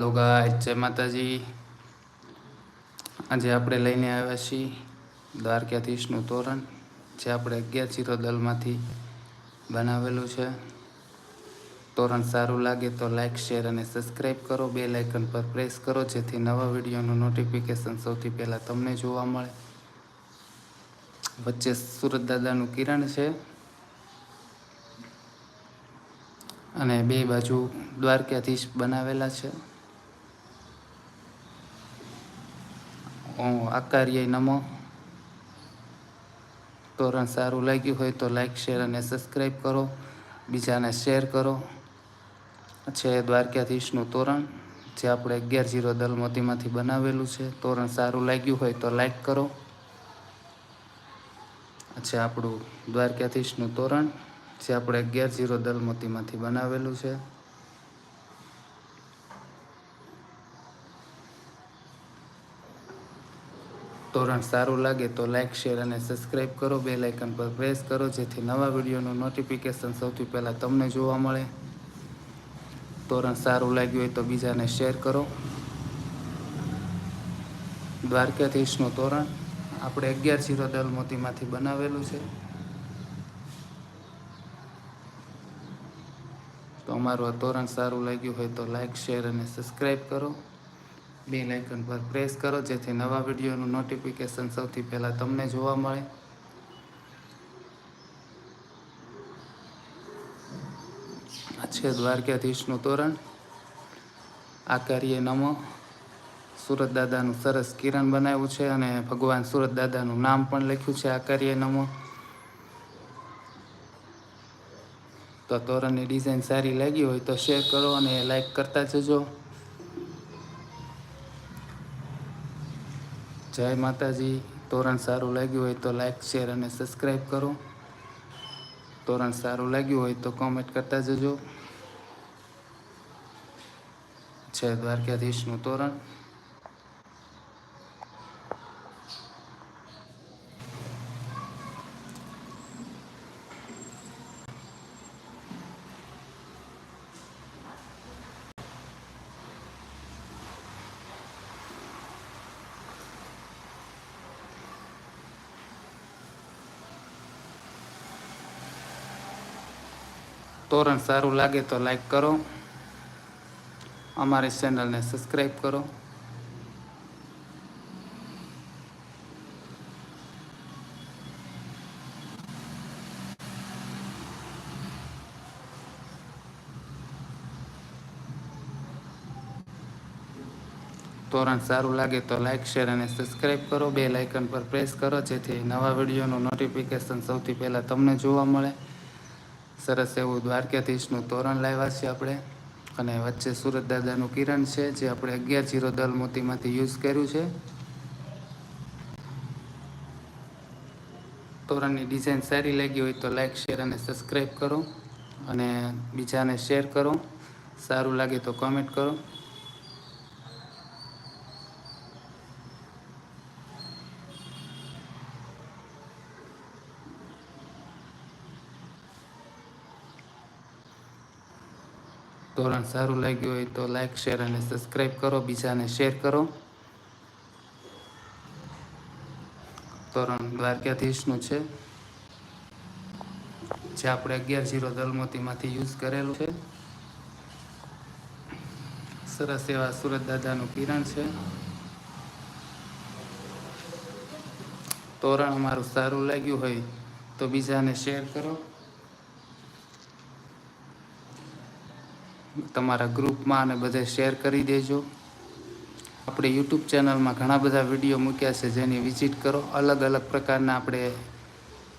Hello જય માતાજી. આજે આપણે લઈને આવ્યા છીએ દ્વારકાધીશનું તોરણ, જે આપણે અગિયાર જીરો દલમાંથી બનાવેલું છે. તોરણ સારું લાગે તો લાઇક શેર અને સબસ્ક્રાઈબ કરો. બે લાઇકન પર પ્રેસ કરો, જેથી નવા વિડીયોનું નોટિફિકેશન સૌથી પહેલાં તમને જોવા મળે. વચ્ચે સુરત દાદાનું કિરણ છે. અને બે બાજુ દ્વારકાધીશ બનાવેલા છે. આકાર્ય નમો. તોરણ સારું લાગ્યું હોય તો લાઈક શેર અને સબસ્ક્રાઈબ કરો. બીજાને શેર કરો. છે દ્વારકાધીશનું તોરણ, જે આપણે અગિયાર જીરો દલમોતીમાંથી બનાવેલું છે. તોરણ સારું લાગ્યું હોય તો લાઈક કરો. છે આપણું દ્વારકાધીશનું તોરણ, જે આપણે અગિયાર જીરો દલમોતીમાંથી બનાવેલું છે. તોરણ સારું લાગે તો લાઇક શેર અને સબસ્ક્રાઈબ કરો. બે લાઇકન પર પ્રેસ કરો, જેથી નવા વિડીયોનું નોટિફિકેશન સૌથી પહેલાં તમને જોવા મળે. તોરણ સારું લાગ્યું હોય તો બીજાને શેર કરો. દ્વારકાધીશનું તોરણ આપણે અગિયાર જીરો દલ મોતીમાંથી બનાવેલું છે. તો અમારું આ તોરણ સારું લાગ્યું હોય તો લાઇક શેર અને સબસ્ક્રાઈબ કરો. બે લાઇકન પર પ્રેસ કરો, જેથી નવા વિડીયોનું નોટિફિકેશન સૌથી પહેલાં તમને જોવા મળે. આ છે દ્વારકાધીશનું તોરણ. આકાર્ય નમો. સુરત દાદાનું સરસ કિરણ બનાવ્યું છે અને ભગવાન સુરત દાદાનું નામ પણ લખ્યું છે. આકાર્ય નમો. તો તોરણની ડિઝાઇન સારી લાગી હોય તો શેર કરો અને લાઈક કરતા જજો. જય માતાજી. તોરણ સારું લાગ્યું હોય તો લાઈક શેર અને સબસ્ક્રાઈબ કરો. તોરણ સારું લાગ્યું હોય તો કોમેન્ટ કરતા જજો. જય દ્વારકાધીશનું તોરણ. તોરણ સારું લાગે તો લાઈક કરો. અમારી ચેનલને સબસ્ક્રાઈબ કરો. તોરણ સારું લાગે તો લાઈક શેર અને સબસ્ક્રાઈબ કરો. બે લાઇકન પર પ્રેસ કરો, જેથી નવા વિડીયોનું નોટિફિકેશન સૌથી પહેલાં તમને જોવા મળે. સરસ એવું દ્વારકાધીશનું તોરણ લાવ્યા છે આપણે. અને વચ્ચે સુરત દાદાનું કિરણ છે, જે આપણે અગિયાર જીરો દલ મોતીમાંથી યુઝ કર્યું છે. તોરણની ડિઝાઇન સારી લાગી હોય તો લાઈક, શેર અને સબસ્ક્રાઈબ કરો. અને બીજાને શેર કરો. સારું લાગે તો કોમેન્ટ કરો. તોરણ સારું લાગ્યું હોય તો લાઈક શેર અને સબસ્ક્રાઈબ કરો. બીજાને શેર કરો. તોરણ દ્વારકાધીશનું છે. જે આપણે અગિયાર જીરો દલમોતીમાંથી યુઝ કરેલું છે. સરસ એવા સુરત દાદાનું કિરણ છે. તોરણ અમારું સારું લાગ્યું હોય તો બીજાને શેર કરો. તમારા ગ્રુપમાં અને બધે શેર કરી દેજો. આપણે યુટ્યુબ ચેનલમાં ઘણા બધા વીડિયો મૂક્યા છે, જેની વિઝિટ કરો. અલગ અલગ પ્રકારના આપણે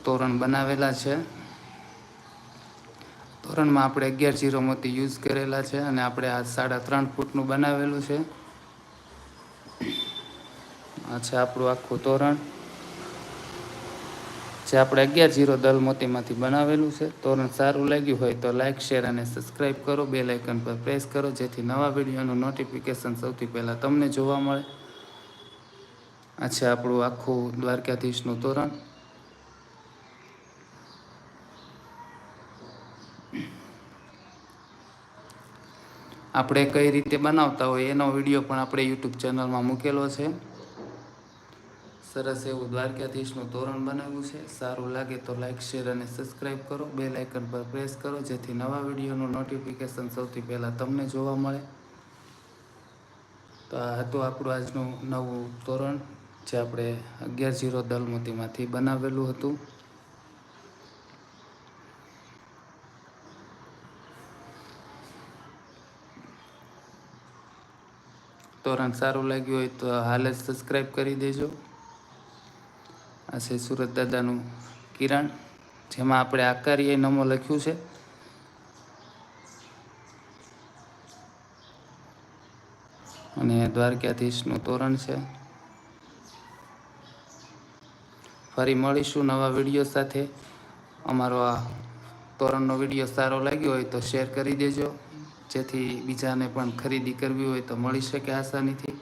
તોરણ બનાવેલા છે. તોરણમાં આપણે અગિયાર જીરો મોતી યુઝ કરેલા છે અને આપણે આ સાડા ત્રણ ફૂટનું બનાવેલું છે. આ છે આપણું આખું તોરણ. જે આપણે અગિયાર જીરો દલ મોતીમાંથી બનાવેલું છે. તોરણ સારું લાગ્યું હોય તો લાઇક શેર અને સબસ્ક્રાઈબ કરો. બે લાઇકન પર પ્રેસ કરો, જેથી નવા વિડીયોનું નોટિફિકેશન સૌથી પહેલાં તમને જોવા મળે. આ છે આપણું આખું દ્વારકાધીશનું તોરણ. આપણે કઈ રીતે બનાવતા હોય એનો વીડિયો પણ આપણે યુટ્યુબ ચેનલમાં મૂકેલો છે. સરસ એવું દ્વારકાધીશનું તોરણ બનાવ્યું છે. સારું લાગે તો લાઇક શેર અને સબસ્ક્રાઈબ કરો. બે લાઇકન પર પ્રેસ કરો, જેથી નવા વિડીયોનું નોટિફિકેશન સૌથી પહેલાં તમને જોવા મળે. તો આ હતું આપણું આજનું નવું તોરણ, જે આપણે અગિયાર જીરો દલમતીમાંથી બનાવેલું હતું. તોરણ સારું લાગ્યું હોય તો હાલ જ સબસ્ક્રાઈબ કરી દેજો. આ છે સુરત દાદાનું કિરણ, જેમાં આપણે આકારીએ નમો લખ્યું છે. અને દ્વારકાધીશનું તોરણ છે. ફરી મળીશું નવા વીડિયો સાથે. અમારો આ તોરણનો વીડિયો સારો લાગ્યો હોય તો શેર કરી દેજો. જેથી બીજાને પણ ખરીદી કરવી હોય તો મળી શકે આસાનીથી.